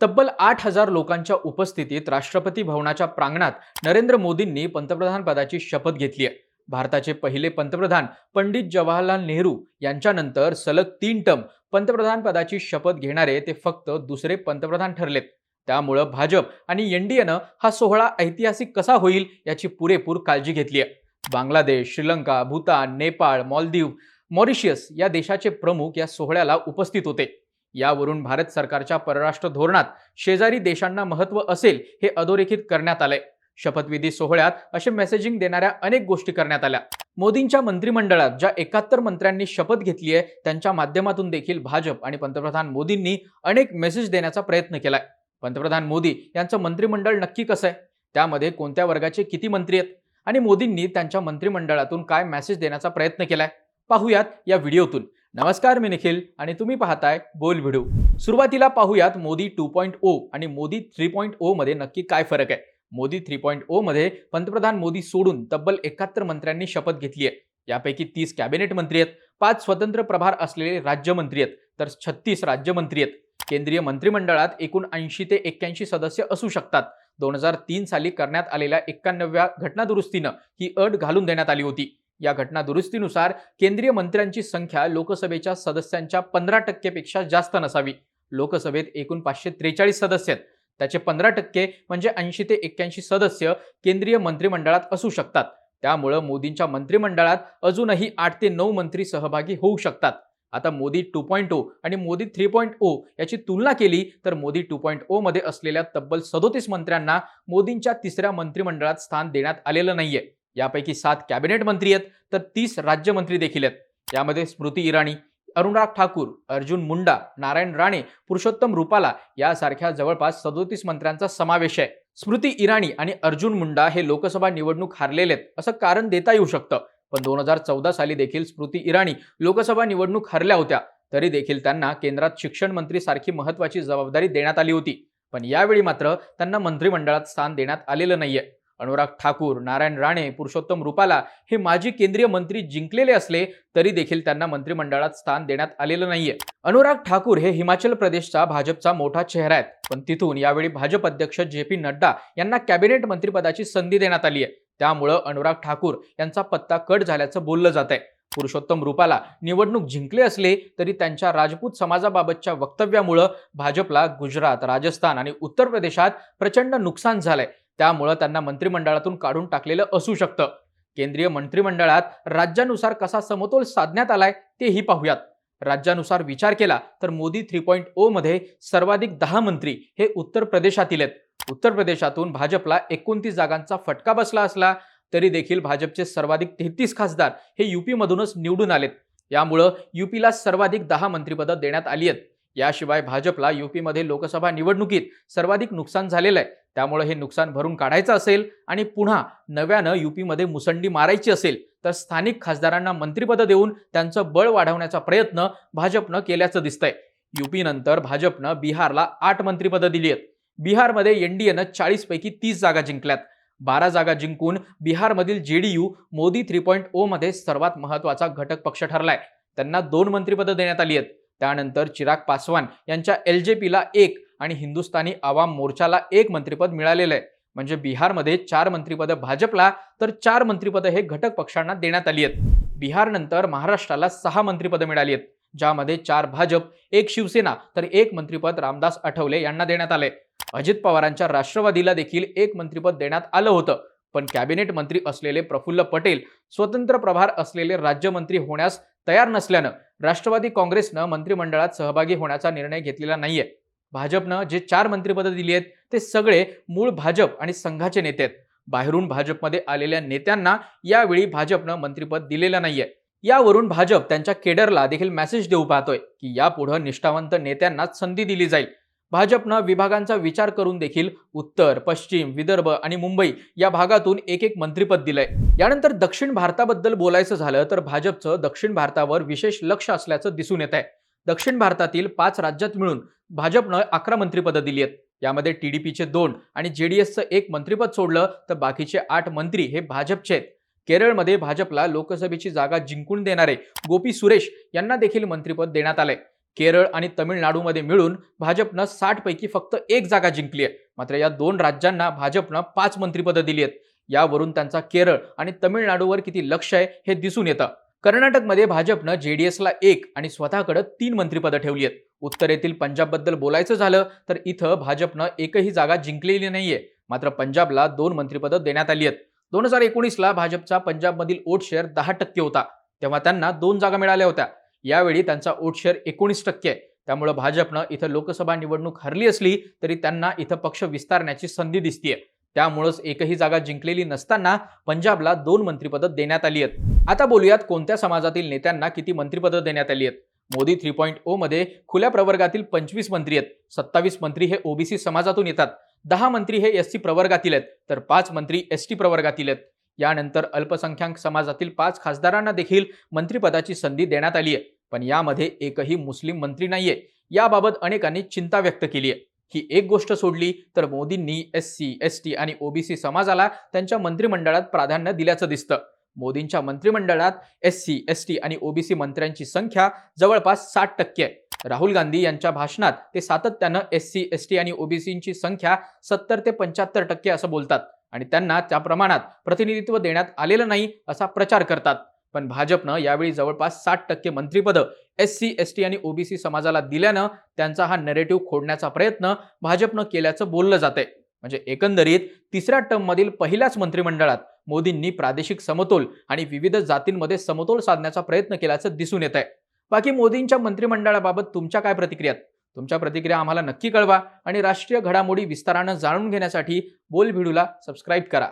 तब्बल आठ हजार लोकांच्या उपस्थितीत राष्ट्रपती भवनाच्या प्रांगणात नरेंद्र मोदींनी पंतप्रधान पदाची शपथ घेतली आहे. भारताचे पहिले पंतप्रधान पंडित जवाहरलाल नेहरू यांच्यानंतर सलग तीन टर्म पंतप्रधान पदाची शपथ घेणारे ते फक्त दुसरे पंतप्रधान ठरलेत. त्यामुळं भाजप आणि एनडीएनं हा सोहळा ऐतिहासिक कसा होईल याची पुरेपूर काळजी घेतली आहे. बांगलादेश श्रीलंका भूतान नेपाळ मॉलदीव मॉरिशियस या देशाचे प्रमुख या सोहळ्याला उपस्थित होते. यावरून भारत सरकारच्या परराष्ट्र धोरणात शेजारी देशांना महत्त्व असेल हे अधोरेखित करण्यात आलंय. शपथविधी सोहळ्यात असे मेसेजिंग देणाऱ्या अनेक गोष्टी करण्यात आल्या. मोदींच्या मंत्रिमंडळात ज्या एकाहत्तर मंत्र्यांनी शपथ घेतली आहे त्यांच्या माध्यमातून देखील भाजप आणि पंतप्रधान मोदींनी अनेक मेसेज देण्याचा प्रयत्न केलाय. पंतप्रधान मोदी यांचं मंत्रिमंडळ नक्की कसं आहे? त्यामध्ये कोणत्या वर्गाचे किती मंत्री आहेत? आणि मोदींनी त्यांच्या मंत्रिमंडळातून काय मेसेज देण्याचा प्रयत्न केलाय? पाहूयात या व्हिडिओतून. नमस्कार मी निखिल आणि तुम्ही पाहताय बोल भिडू. सुरुवातीला पाहूयात मोदी टू पॉईंट ओ आणि मोदी थ्री पॉईंट ओ मध्ये नक्की काय फरक आहे? मोदी थ्री पॉईंट ओ मध्ये पंतप्रधान मोदी सोडून तब्बल एकाहत्तर मंत्र्यांनी शपथ घेतली आहे. यापैकी तीस कॅबिनेट मंत्री आहेत पाच स्वतंत्र प्रभार असलेले राज्यमंत्री आहेत तर छत्तीस राज्यमंत्री आहेत. केंद्रीय मंत्रिमंडळात एकूण ऐंशी ते एक्क्याऐंशी सदस्य असू शकतात. दोन हजार तीन साली करण्यात आलेल्या एक्क्याण्णव्या घटनादुरुस्तीनं ही अट घालून देण्यात आली होती. या घटना दुरुस्तीनुसार केंद्रीय मंत्र्यांची संख्या लोकसभेच्या सदस्यांच्या पंधरा टक्केपेक्षा जास्त नसावी. लोकसभेत एकूण पाचशे त्रेचाळीस सदस्य आहेत. त्याचे पंधरा टक्के म्हणजे ऐंशी ते एक्क्याऐंशी सदस्य केंद्रीय मंत्रिमंडळात असू शकतात. त्यामुळं मोदींच्या मंत्रिमंडळात अजूनही आठ ते नऊ मंत्री सहभागी होऊ शकतात. आता मोदी टू पॉईंट ओ आणि मोदी थ्री पॉईंट ओ याची तुलना केली तर मोदी टू पॉईंट ओ मध्ये असलेल्या तब्बल सदोतीस मंत्र्यांना मोदींच्या तिसऱ्या मंत्रिमंडळात स्थान देण्यात आलेलं नाहीये. यापैकी सात कॅबिनेट मंत्री आहेत तर तीस राज्यमंत्री देखील आहेत. यामध्ये स्मृती इराणी अरुणराग ठाकूर अर्जुन मुंडा नारायण राणे पुरुषोत्तम रुपाला यासारख्या जवळपास सदोतीस मंत्र्यांचा समावेश आहे. स्मृती इराणी आणि अर्जुन मुंडा हे लोकसभा निवडणूक हारलेले आहेत असं कारण देता येऊ शकतं. पण दोन हजार चौदा साली देखील स्मृती इराणी लोकसभा निवडणूक हरल्या होत्या तरी देखील त्यांना केंद्रात शिक्षण मंत्री सारखी महत्वाची जबाबदारी देण्यात आली होती. पण यावेळी मात्र त्यांना मंत्रिमंडळात स्थान देण्यात आलेलं नाहीये. अनुराग ठाकूर नारायण राणे पुरुषोत्तम रुपाला हे माजी केंद्रीय मंत्री जिंकलेले असले तरी देखील त्यांना मंत्रिमंडळात स्थान देण्यात आलेलं नाहीये. अनुराग ठाकूर हे हिमाचल प्रदेशचा भाजपचा मोठा चेहरा आहेत. पण तिथून यावेळी भाजप अध्यक्ष जे पी नड्डा यांना कॅबिनेट मंत्रिपदाची संधी देण्यात आली आहे त्यामुळं अनुराग ठाकूर यांचा पत्ता कट झाल्याचं बोललं जात आहे पुरुषोत्तम रुपाला निवडणूक जिंकले असले तरी त्यांच्या राजपूत समाजाबाबतच्या वक्तव्यामुळं भाजपला गुजरात राजस्थान आणि उत्तर प्रदेशात प्रचंड नुकसान झालंय. त्यामुळं त्यांना मंत्रिमंडळातून काढून टाकलेलं असू शकतं. केंद्रीय मंत्रिमंडळात राज्यानुसार कसा समतोल साधण्यात आलाय तेही पाहूयात. राज्यानुसार विचार केला तर मोदी थ्री पॉईंट ओ मध्ये सर्वाधिक दहा मंत्री हे उत्तर प्रदेशातील आहेत. उत्तर प्रदेशातून भाजपला एकोणतीस जागांचा फटका बसला असला तरी देखील भाजपचे सर्वाधिक तेहतीस खासदार हे युपीमधूनच निवडून आलेत. यामुळं युपीला सर्वाधिक दहा मंत्रिपदं देण्यात आली आहेत. याशिवाय भाजपला युपीमध्ये लोकसभा निवडणुकीत सर्वाधिक नुकसान झालेलं आहे. त्यामुळे हे नुकसान भरून काढायचं असेल आणि पुन्हा नव्यानं युपीमध्ये मुसंडी मारायची असेल तर स्थानिक खासदारांना मंत्रिपदं देऊन त्यांचं बळ वाढवण्याचा प्रयत्न भाजपनं केल्याचं दिसतंय. युपीनंतर भाजपनं बिहारला आठ मंत्रिपदं दिली आहेत. बिहारमध्ये एनडीएनं चाळीसपैकी तीस जागा जिंकल्यात. बारा जागा जिंकून बिहारमधील JDU Modi three point o मध्ये सर्वात महत्त्वाचा घटक पक्ष ठरलाय. त्यांना दोन मंत्रिपदं देण्यात आली आहेत. त्यानंतर चिराग पासवान यांच्या एल जे पीला एक आणि हिंदुस्थानी आवाम मोर्चाला एक मंत्रिपद मिळालेलं आहे. म्हणजे बिहारमध्ये चार मंत्रिपदं भाजपला तर चार मंत्रिपदं हे घटक पक्षांना देण्यात आली आहेत. बिहारनंतर महाराष्ट्राला सहा मंत्रिपदं मिळाली आहेत. ज्यामध्ये चार भाजप एक शिवसेना तर एक मंत्रीपद रामदास आठवले यांना देण्यात आले. अजित पवारांच्या राष्ट्रवादीला देखील एक मंत्रीपद देण्यात आलं होतं. पण कॅबिनेट मंत्री असलेले प्रफुल्ल पटेल स्वतंत्र प्रभार असलेले राज्यमंत्री होण्यास तयार नसल्यानं राष्ट्रवादी काँग्रेसनं मंत्रिमंडळात सहभागी होण्याचा निर्णय घेतलेला नाहीये. भाजपनं जे चार मंत्रिपदं दिली आहेत ते सगळे मूळ भाजप आणि संघाचे नेते आहेत. बाहेरून भाजपमध्ये आलेल्या नेत्यांना यावेळी भाजपनं मंत्रिपद दिलेलं नाहीये. यावरून भाजप त्यांच्या केडरला देखील मेसेज देऊ पाहतोय की यापुढं निष्ठावंत नेत्यांनाच संधी दिली जाईल. भाजपनं विभागांचा विचार करून देखील उत्तर पश्चिम विदर्भ आणि मुंबई या भागातून एक एक मंत्रीपद दिलंय. यानंतर दक्षिण भारताबद्दल बोलायचं झालं तर भाजपचं दक्षिण भारतावर विशेष लक्ष असल्याचं दिसून येत आहे दक्षिण भारतातील पाच राज्यात मिळून भाजपनं अकरा मंत्रिपदं दिली आहेत. यामध्ये टीडीपीचे दोन आणि जेडीएसचं एक मंत्रिपद सोडलं तर बाकीचे आठ मंत्री हे भाजपचे आहेत. केरळमध्ये भाजपला लोकसभेची जागा जिंकून देणारे गोपी सुरेश यांना देखील मंत्रिपद देण्यात आलंय. केरळ आणि तमिळनाडूमध्ये मिळून भाजपनं साठ पैकी फक्त एक जागा जिंकली आहे. मात्र या दोन राज्यांना भाजपनं पाच मंत्रिपदं दिली आहेत. यावरून त्यांचा केरळ आणि तमिळनाडूवर किती लक्ष आहे हे दिसून येतं. कर्नाटकमध्ये भाजपनं जेडीएसला एक आणि स्वतःकडे तीन मंत्रिपदं ठेवली आहेत. उत्तरेतील पंजाबबद्दल बोलायचं झालं तर इथं भाजपनं एकही जागा जिंकलेली नाहीये. मात्र पंजाबला दोन मंत्रिपदं देण्यात आली आहेत. दोन हजार एकोणीसला भाजपचा पंजाबमधील ओट शेअर दहा टक्के होता. तेव्हा त्यांना दोन जागा मिळाल्या होत्या. यावेळी त्यांचा ओट शेअर एकोणीस टक्के. आहे त्यामुळे भाजपनं इथं लोकसभा निवडणूक हरली असली तरी त्यांना इथं पक्ष विस्तारण्याची संधी दिसतीये. त्यामुळंच एकही जागा जिंकलेली नसताना पंजाबला दोन मंत्रिपदं देण्यात आली आहेत. आता बोलूयात कोणत्या समाजातील नेत्यांना किती मंत्रिपदं देण्यात आली आहेत. मोदी थ्री पॉईंट ओ मध्ये खुल्या प्रवर्गातील पंचवीस मंत्री आहेत. सत्तावीस मंत्री हे ओबीसी समाजातून येतात. दहा मंत्री हे एस सी प्रवर्गातील आहेत तर पाच मंत्री एस टी प्रवर्गातील आहेत. यानंतर अल्पसंख्याक समाजातील पाच खासदारांना देखील मंत्रिपदाची संधी देण्यात आली आहे. पण यामध्ये एकही मुस्लिम मंत्री नाहीये. याबाबत अनेकांनी चिंता व्यक्त केली आहे. ही एक गोष्ट सोडली तर मोदींनी एस सी एस टी आणि ओबीसी समाजाला त्यांच्या मंत्रिमंडळात प्राधान्य दिल्याचं दिसतं. मोदींच्या मंत्रिमंडळात एस सी एस टी आणि ओबीसी मंत्र्यांची संख्या जवळपास साठ टक्के आहे. राहुल गांधी यांच्या भाषणात ते सातत्यानं एस सी एस टी आणि ओबीसींची संख्या सत्तर ते पंच्याहत्तर टक्के असं बोलतात. आणि त्यांना त्या प्रमाणात प्रतिनिधित्व देण्यात आलेलं नाही असा प्रचार करतात. पण भाजपनं यावेळी जवळपास साठ टक्के मंत्रिपदं एस सी एस टी आणि ओबीसी समाजाला दिल्यानं त्यांचा हा नरेटिव्ह खोडण्याचा प्रयत्न भाजपनं केल्याचं बोललं जातंय. म्हणजे एकंदरीत तिसऱ्या टर्ममधील पहिल्याच मंत्रिमंडळात मोदींनी प्रादेशिक समतोल आणि विविध जातींमध्ये समतोल साधण्याचा प्रयत्न केल्याचं दिसून येत आहे बाकी मोदींच्या मंत्रिमंडळाबाबत तुमच्या काय प्रतिक्रियात तुमच्या प्रतिक्रिया आम्हाला नक्की कळवा आणि राष्ट्रीय घडामोडी विस्तारानं जाणून घेण्यासाठी बोल भिडूला सबस्क्राईब करा.